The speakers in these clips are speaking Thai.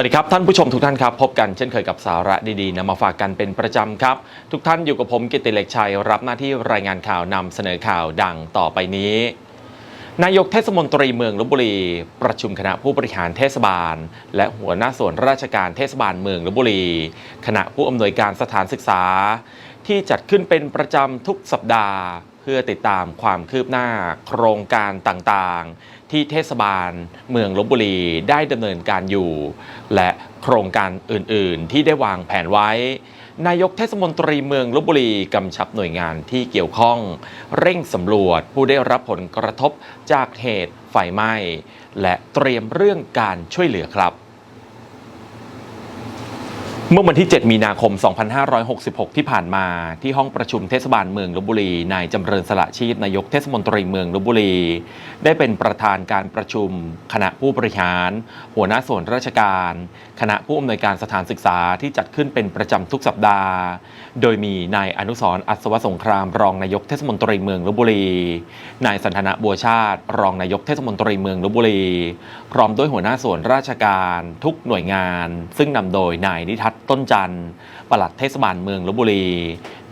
สวัสดีครับ ท่านผู้ชมทุกท่านครับ พบกันเช่นเคยกับสาระดีๆนำมาฝากกันเป็นประจำครับ ทุกท่านอยู่กับผมกิตติเล็กชัย รับหน้าที่รายงานข่าวนำเสนอข่าวดังต่อไปนี้ นายกเทศมนตรีเมืองลบบุรี ประชุมคณะผู้บริหารเทศบาล และหัวหน้าส่วนราชการเทศบาลเมืองลบบุรี คณะผู้อำนวยการสถานศึกษา ที่จัดขึ้นเป็นประจำทุกสัปดาห์ เพื่อติดตามความคืบหน้าโครงการต่างๆ ที่เทศบาลเมืองลบบุรีได้ดำเนินการอยู่ และโครงการอื่นๆ ที่ได้วางแผนไว้ นายกเทศมนตรีเมืองลบบุรีกำชับหน่วยงานที่เกี่ยวข้อง เร่งสำรวจผู้ได้รับผลกระทบจากเหตุไฟไหม้ และเตรียมเรื่องการช่วยเหลือครับ เมื่อวันที่ 7 มีนาคม 2566 ที่ผ่านมาที่ห้องประชุมเทศบาลเมืองลบบุรี นายจำเริญสละชีพนายกเทศมนตรีเมืองลบบุรี ได้เป็นประธานการประชุม คณะผู้บริหาร หัวหน้าส่วนราชการ คณะผู้อำนวยการสถานศึกษาที่จัดขึ้นเป็นประจำทุกสัปดาห์ โดยมีนายอนุสรอัศวสงคราม รองนายกเทศมนตรีเมืองลบบุรี นายสันทนะบัวชาติ รองนายกเทศมนตรีเมืองลบบุรี พร้อมด้วยหัวหน้าส่วนราชการ ทุกหน่วยงาน ซึ่งนำโดยนายนิทัศต้นจันทร์ปลัดเทศบาลเมืองลบบุรี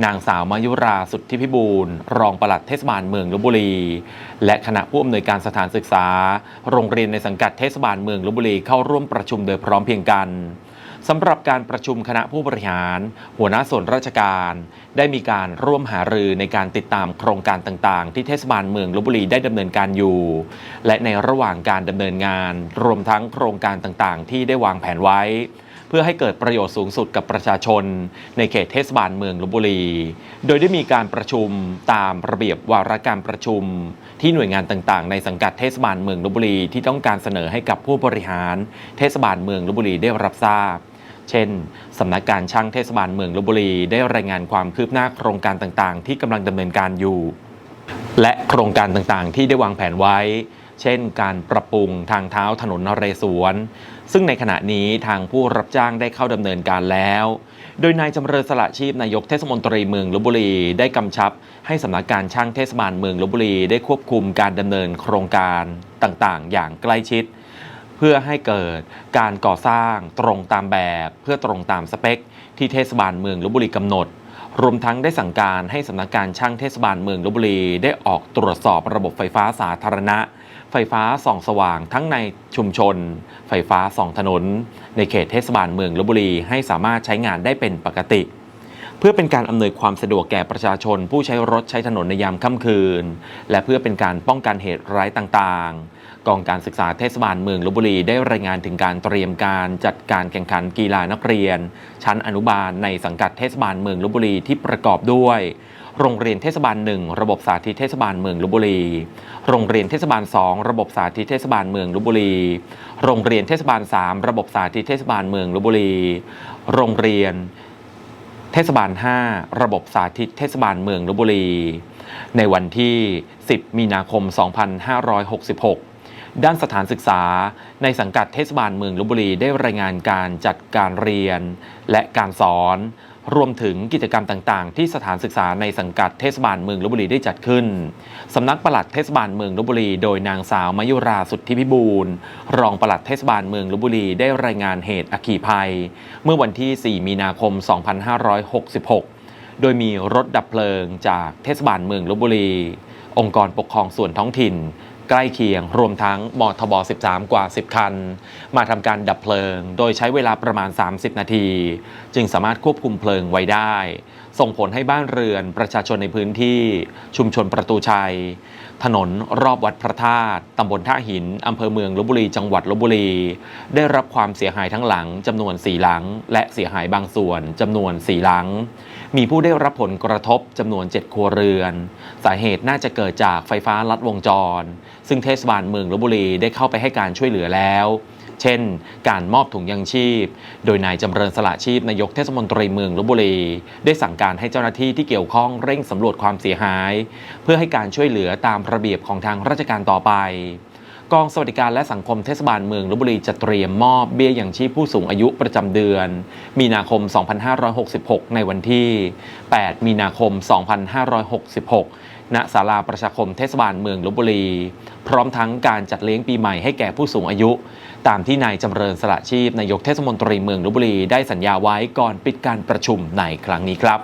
นางสาวมายุราสุทธิพิบูลรองปลัดเทศบาลเมืองลบบุรี และคณะผู้อำนวยการสถานศึกษา โรงเรียนในสังกัดเทศบาลเมืองลบบุรีเข้าร่วมประชุมโดยพร้อมเพียงกันสำหรับการประชุมคณะผู้บริหาร หัวหน้าส่วนราชการ ได้มีการร่วมหารือในการติดตามโครงการต่างๆ ที่เทศบาลเมืองลบบุรีได้ดำเนินการอยู่ และในระหว่างการดำเนินงาน รวมทั้งโครงการต่างๆ ที่ได้วางแผนไว้ เพื่อให้เกิดประโยชน์สูงสุดกับประชาชน ในเขตเทศบาลเมืองลบบุรี โดยได้มีการประชุมตามระเบียบวาระการประชุม ที่หน่วยงานต่างๆ ในสังกัดเทศบาลเมืองลบบุรีที่ต้องการเสนอให้กับผู้บริหาร เทศบาลเมืองลบบุรีได้รับทราบเช่น สำนักการช่างเทศบาลเมืองลบบุรีได้รายงานความคืบหน้าโครงการต่างๆ ที่กำลังดำเนินการอยู่ และโครงการต่างๆ ที่ได้วางแผนไว้ เช่น การปรับปรุงทางเท้าถนนนเรศวร ซึ่งในขณะนี้ทางผู้รับจ้างได้เข้าดำเนินการแล้ว โดยนายจำเริญสละชีพนายกเทศมนตรีเมืองลบบุรีได้กำชับ ให้สำนักการช่างเทศบาลเมืองลบบุรีได้ควบคุมการดำเนินโครงการต่างๆ อย่างใกล้ชิด เพื่อให้เกิดการก่อสร้างตรงตามแบบ เพื่อตรงตามสเปค ที่เทศบาลเมืองลบบุรีกำหนดรวมทั้งได้สั่งการให้สำนักการช่างเทศบาลเมืองลบบุรีได้ออกตรวจสอบระบบไฟฟ้าสาธารณะ ไฟฟ้าส่องสว่างทั้งในชุมชน ไฟฟ้าส่องถนน ในเขตเทศบาลเมืองลบบุรีให้สามารถใช้งานได้เป็นปกติ เพื่อเป็นการอำนวยความสะดวกแก่ประชาชน ผู้ใช้รถใช้ถนนในยามค่ำคืน และเพื่อเป็นการป้องกันเหตุร้ายต่างๆ กองการศึกษาเทศบาลเมืองลบบุรีได้รายงานถึงการเตรียมการจัดการแข่งขันกีฬานักเรียน ชั้นอนุบาลในสังกัดเทศบาลเมืองลบบุรีที่ประกอบด้วย โรงเรียนเทศบาลหนึ่งระบบสาธิตเทศบาลเมืองลบบุรี โรงเรียนเทศบาล 2 ระบบสาธิตเทศบาลเมืองลบบุรี โรงเรียนเทศบาล 3 ระบบสาธิตเทศบาลเมืองลบบุรี โรงเรียนเทศบาล 5 ระบบสาธิตเทศบาลเมืองลบบุรี ในวันที่ 10 มีนาคม 2566 ด้านสถานศึกษาในสังกัดเทศบาลเมืองลบบุรีได้รายงานการจัดการเรียน และการสอน รวมถึงกิจกรรมต่างๆ ที่สถานศึกษาในสังกัดเทศบาลเมืองลบบุรีได้จัดขึ้น สำนักปลัดเทศบาลเมืองลบบุรี โดยนางสาวมายุราสุทธิพิบูลรองปลัดเทศบาลเมืองลบบุรีได้รายงานเหตุอัคคีภัย เมื่อวันที่ 4 มีนาคม 2566 โดยมีรถดับเพลิงจากเทศบาลเมืองลบบุรี องค์กรปกครองส่วนท้องถิ่น ใกล้เคียง รวมทั้งมทบ 13 กว่า 10 คัน มาทำการดับเพลิง โดยใช้เวลาประมาณ 30 นาที จึงสามารถควบคุมเพลิงไว้ได้ ส่งผลให้บ้านเรือนประชาชนในพื้นที่ชุมชนประตูชัย ถนนรอบวัดพระธาตุตำบลท่าหิน อำเภอเมืองลบบุรี จังหวัดลบบุรี ได้รับความเสียหายทั้งหลังจำนวน 4 หลัง และเสียหายบางส่วนจำนวน 4 หลัง มีผู้ได้รับผลกระทบจำนวน 7 ครัวเรือน สาเหตุน่าจะเกิดจากไฟฟ้าลัดวงจร ซึ่งเทศบาลเมืองลบบุรีได้เข้าไปให้การช่วยเหลือแล้ว เช่น การมอบถุงยังชีพ โดยนายจำเริญสละชีพนายกเทศมนตรีเมืองลบบุรี ได้สั่งการให้เจ้าหน้าที่ที่เกี่ยวข้องเร่งสำรวจความเสียหาย เพื่อให้การช่วยเหลือตามระเบียบของทางราชการต่อไปกองสวัสดิการและสังคมเทศบาลเมืองลบบุรีจะเตรียมมอบเบี้ยยังชีพผู้สูงอายุประจำเดือน มีนาคม 2566 ในวันที่ 8 มีนาคม 2566 ณศาลาประชาคมเทศบาลเมืองลบบุรี พร้อมทั้งการจัดเลี้ยงปีใหม่ให้แก่ผู้สูงอายุ ตามที่นายจำเริญสละชีพนายกเทศมนตรีเมืองลบบุรีได้สัญญาไว้ก่อนปิดการประชุมในครั้งนี้ครับ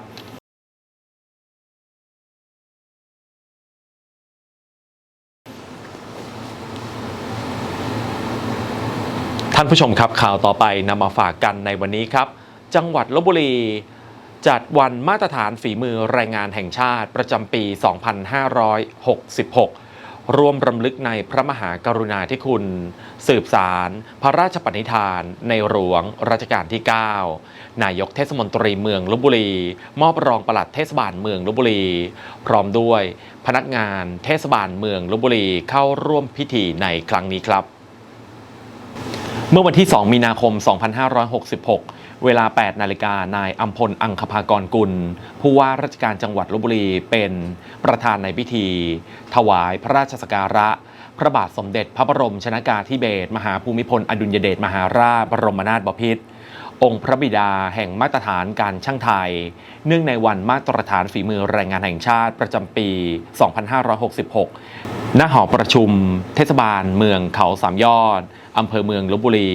ท่านผู้ชมครับข่าวต่อไปนำมาฝากกันในวันนี้ครับ จังหวัดลบบุรี จัดวันมาตรฐานฝีมือแรงงานแห่งชาติประจำปี 2566 ร่วมรำลึกในพระมหากรุณาธิคุณ สืบสาร พระราชปณิธาน ในหลวงรัชกาลที่ 9 นายกเทศมนตรีเมืองลบบุรี มอบรองปลัดเทศบาลเมืองลบบุรี พร้อมด้วยพนักงานเทศบาลเมืองลบบุรีเข้าร่วมพิธีในครั้งนี้ครับ เมื่อวันที่ 2 มีนาคม 2566 เวลา 8 นาฬิกานายอัมพล อังคภากรกุล ผู้ว่าราชการจังหวัดลบบุรีเป็นประธานในพิธี ถวายพระราชสกการะ พระบาทสมเด็จพระบรมชนากาธิเบศรมหาภูมิพล อดุลยเดชมหาราชบรมนาถบพิตรองค์พระบิดาแห่งมาตรฐานการช่างไทย เนื่องในวันมาตรฐานฝีมือแรงงานแห่งชาติประจำปี 2566 ณ หอประชุม เทศบาล เมืองเขาสามยอด อำเภอเมืองลบบุรี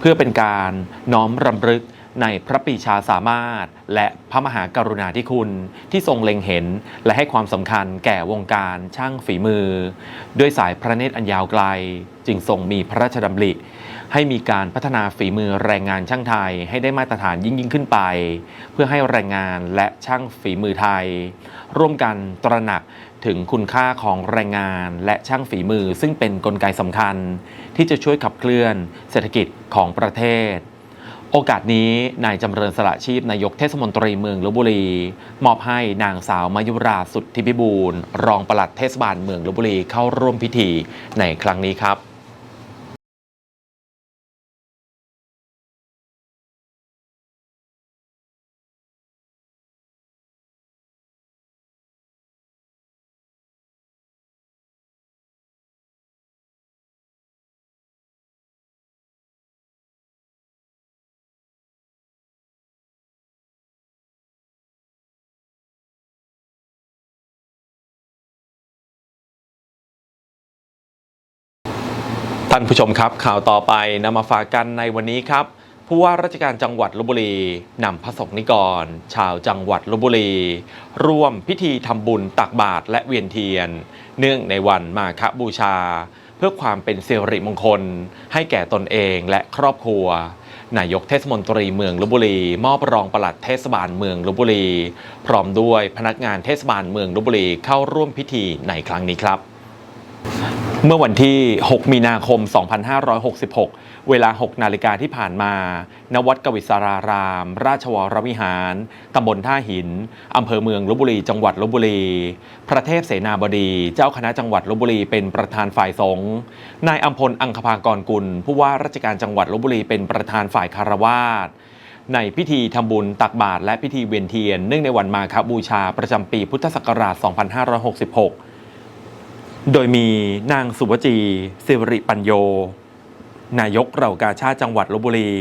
เพื่อเป็นการน้อมรำลึก ในพระปีชาสามารถ และพระมหากรุณาธิคุณที่ทรงเล็งเห็น และให้ความสำคัญแก่วงการช่างฝีมือ ด้วยสายพระเนตรอันยาวไกล จึงทรงมีพระราชดำริ ให้มีการพัฒนาฝีมือแรงงานช่างไทยให้ได้มาตรฐานยิ่งยิ่งขึ้นไป เพื่อให้แรงงานและช่างฝีมือไทย ร่วมกันตระหนักถึงคุณค่าของแรงงานและช่างฝีมือซึ่งเป็นนกลไกสำคัญ ที่จะช่วยขับเคลื่อนเศรษฐกิจของประเทศ โอกาสนี้นายจำเริญสละชีพนายกเทศมนตรีเมืองลบบุรี มอบให้นางสาวมายุราสุทธิพิบูลรองปลัดเทศบาลเมืองลบบุรีเข้าร่วมพิธีในครั้งนี้ครับ ท่านผู้ชมครับ ข่าวต่อไปนำมาฝากกันในวันนี้ครับ ผู้ว่าราชการจังหวัดลบบุรีนำพระสงฆ์นิกร ชาวจังหวัดลบบุรี ร่วมพิธีทำบุญตักบาตรและเวียนเทียน เนื่องในวันมาฆบูชา เพื่อความเป็นสิริมงคล ให้แก่ตนเองและครอบครัวนายกเทศมนตรีเมืองลบบุรี มอบรองปลัดเทศบาลเมืองลบบุรี พร้อมด้วยพนักงานเทศบาลเมืองลบบุรีเข้าร่วมพิธีในครั้งนี้ครับ เมื่อวันที่ 6 มีนาคม 2566 เวลา 6 นาฬิกาที่ผ่านมา ณ วัดกวิสาราราม ราชวรวิหาร ตำบลท่าหิน อำเภอเมืองลบบุรี จังหวัดลบบุรี พระเทพเสนาบดี เจ้าคณะจังหวัดลบบุรีเป็นประธานฝ่ายสงฆ์ นายอัมพล อังคภากรกุล ผู้ว่าราชการจังหวัดลบบุรีเป็นประธานฝ่ายคารวาสในพิธีทำบุญตักบาตรและพิธีเวียนเทียน เนื่องในวันมาฆบูชาประจำปีพุทธศักราช 2566 โดยมีนางสุวจีสิริปัญโย นายกเหล่ากาชาติจังหวัดลบบุรี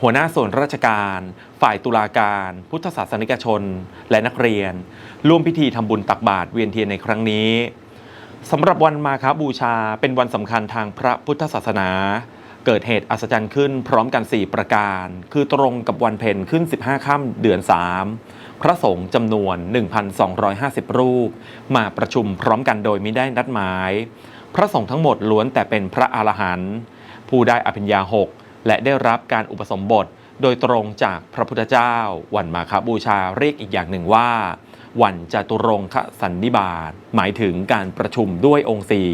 หัวหน้าส่วนราชการ ฝ่ายตุลาการ พุทธศาสนิกชน และนักเรียน ร่วมพิธีทำบุญตักบาตรเวียนเทียนในครั้งนี้สำหรับวันมาคบูชาเป็นวันสำคัญทางพระพุทธศาสนา เกิดเหตุอัศจรรย์ขึ้นพร้อมกัน 4 ประการ คือตรงกับวันเพ็ญขึ้น 15 ค่ำเดือน 3 พระสงฆ์จำนวน 1,250 รูป มาประชุมพร้อมกันโดยไม่ได้นัดหมาย พระสงฆ์ทั้งหมดล้วนแต่เป็นพระอรหันต์ผู้ได้อภิญญาหกและได้รับการอุปสมบทโดยตรงจากพระพุทธเจ้า วันมาคบูชาเรียกอีกอย่างหนึ่งว่า วันจตุรงคสันนิบาตหมายถึงการประชุมด้วยองค์สี่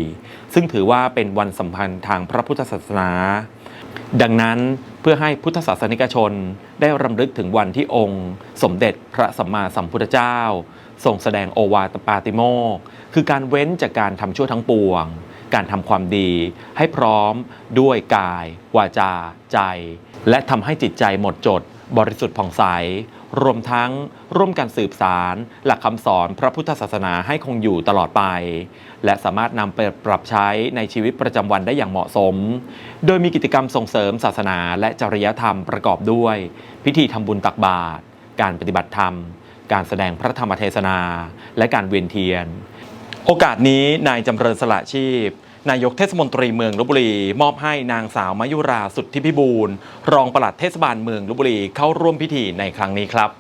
ซึ่งถือว่าเป็นวันสำคัญทางพระพุทธศาสนา ดังนั้นเพื่อให้พุทธศาสนิกชนได้รำลึกถึงวันที่องค์ สมเด็จพระสัมมาสัมพุทธเจ้าทรงแสดงโอวาตปาติโมกคือการเว้นจากการทำชั่วทั้งปวง การทำความดีให้พร้อมด้วยกาย วาจา ใจ และทำให้จิตใจหมดจด บริสุทธิ์ผ่องใส รวมทั้งร่วมกันสืบสาร หลักคำสอนพระพุทธศาสนาให้คงอยู่ตลอดไป และสามารถนำไปปรับใช้ในชีวิตประจำวันได้อย่างเหมาะสม โดยมีกิจกรรมส่งเสริมศาสนาและจริยธรรมประกอบด้วย พิธีทำบุญตักบาตรการปฏิบัติธรรม การแสดงพระธรรมเทศนา และการเวียนเทียน โอกาสนี้นายจำเริญสละชีพ นายกเทศมนตรีเมืองลบบุรี มอบให้นางสาวมายุราสุทธิพิบูลรองปลัดเทศบาลเมืองลบบุรีเข้าร่วมพิธีในครั้งนี้ครับ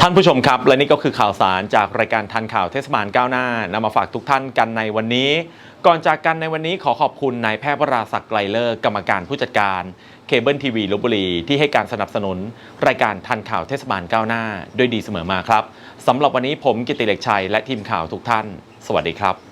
ท่านผู้ชมครับ และนี่ก็คือข่าวสารจากรายการทันข่าวเทศบาลก้าวหน้านำมาฝากทุกท่านกันในวันนี้ ก่อนจากกันในวันนี้ขอขอบคุณนายแพทย์วราศักดิ์ไกลเลิกกรรมการผู้จัดการเคเบิลทีวีลบบุรีที่ให้การสนับสนุน รายการทันข่าวเทศบาลก้าวหน้า ด้วยดีเสมอมาครับ สำหรับวันนี้ผมกิติเหล็กชัยและทีมข่าวทุกท่าน สวัสดีครับ